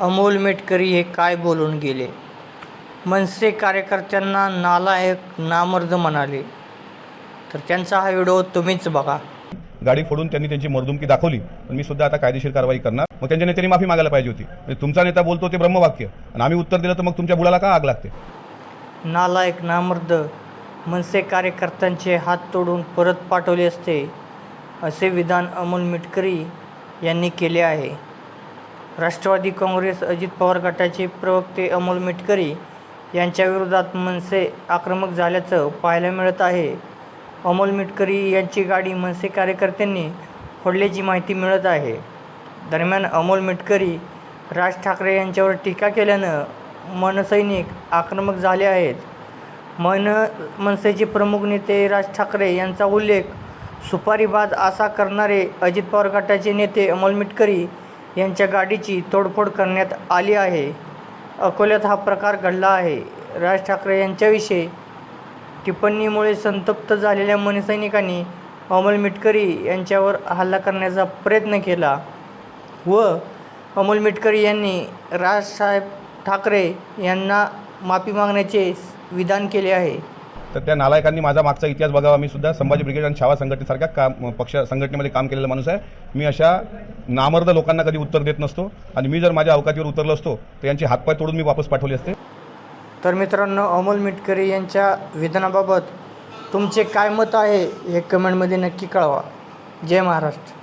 अमोल मेटकरी हे काय बोलून गेले? मनसे कार्यकर्त्यांना नालायक नामर्द म्हणाले. तर त्यांचा हा व्हिडिओ तुम्हीच बघा. गाडी फोडून त्यांनी त्यांची मर्दुमकी दाखवली. पण मी सुद्धा आता कायदेशीर कारवाई करणार. मग त्यांच्या नेत्याने माफी मागायला पाहिजे होती. म्हणजे तुमचा नेता बोलतो ते ब्रह्मवाक्य. आणि आम्ही उत्तर दिलं तर मग तुमच्या बुडाला का आग लागते? नालायक नामर्द मनसे कार्यकर्त्यांचे हात तोडून परत पाठवले असते असे विधान अमोल मिटकरी यांनी केले आहे. राष्ट्रवादी काँग्रेस अजित पवार गटाचे प्रवक्ते अमोल मिटकरी यांच्या विरोधात मनसे आक्रमक झाल्याचं पाहायला मिळत आहे. अमोल मिटकरी यांची गाडी मनसे कार्यकर्त्यांनी फोडल्याची माहिती मिळत आहे. दरम्यान अमोल मिटकरी राज ठाकरे यांच्यावर टीका केल्यानं मनसैनिक आक्रमक झाले आहेत. मन मनसेचे प्रमुख नेते राज ठाकरे यांचा उल्लेख सुपारीबाज असा करणारे अजित पवार गटाचे नेते अमोल मिटकरी यांच्या गाडीची तोडफोड करण्यात आली आहे. अकोल्यात हा प्रकार घडला आहे. राज ठाकरे यांच्याविषयी टिप्पणीमुळे संतप्त झालेल्या मनसैनिकांनी अमोल मिटकरी यांच्यावर हल्ला करण्याचा प्रयत्न केला व अमोल मिटकरी यांनी राजसाहेब ठाकरे यांना माफी मागण्याचे विधान केले आहे. तर त्या नालायकांनी माझा मागचा इतिहास बघावा. मी सुद्धा संभाजी ब्रिगेड आणि छावा संघटनेसारख्या काम पक्ष संघटनेमध्ये काम केलेला माणूस आहे. मी अशा नामर्द लोकांना कधी उत्तर देत नसतो. आणि मी जर माझ्या अवकातीवर उतरलो असतो तर यांचे हातपाय तोडून मी वापस पाठवले असते. तर मित्रांनो अमोल मिटकरी यांच्या विधानाबाबत तुमचे काय मत आहे हे कमेंटमध्ये नक्की कळवा. जय महाराष्ट्र.